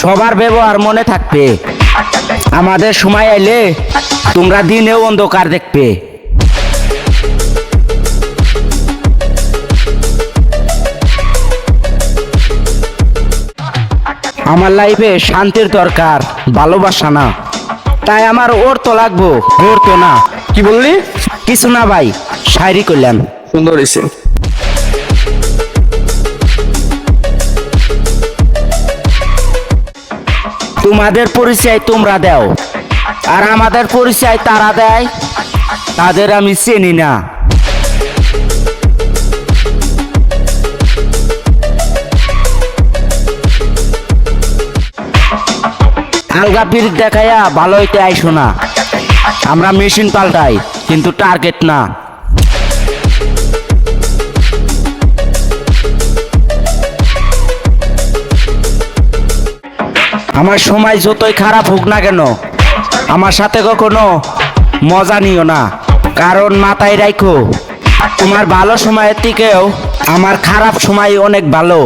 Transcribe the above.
সবার ব্যবহার মনে থাকবে। আমাদের সময় আইলে তোমরা দিনেও অন্ধকার দেখবে। আমার লাইফে শান্তির দরকার ভালোবাসা না। তাই আমার ওর তো লাগবো। ওর তো না। কি বললি? কিছু না ভাই শায়রি করলাম সুন্দর হয়েছে তোমাদের পরিচয় তোমরা দাও। আর আমাদের পরিচয় তারা দেয়, তাদের আমি চিনি না। আলগা পিরিত দেখাইয়া ভালো হইতে আইসো না। আমরা মেশিন পাল্টাই, কিন্তু টার্গেট না। আমার সময় যতই খারাপ হোক না কেন, আমার সাথে কখনো মজা নিও না। কারণ মাথায় রাখো তোমার ভালো সময়ের থেকেও আমার খারাপ সময় অনেক ভালো।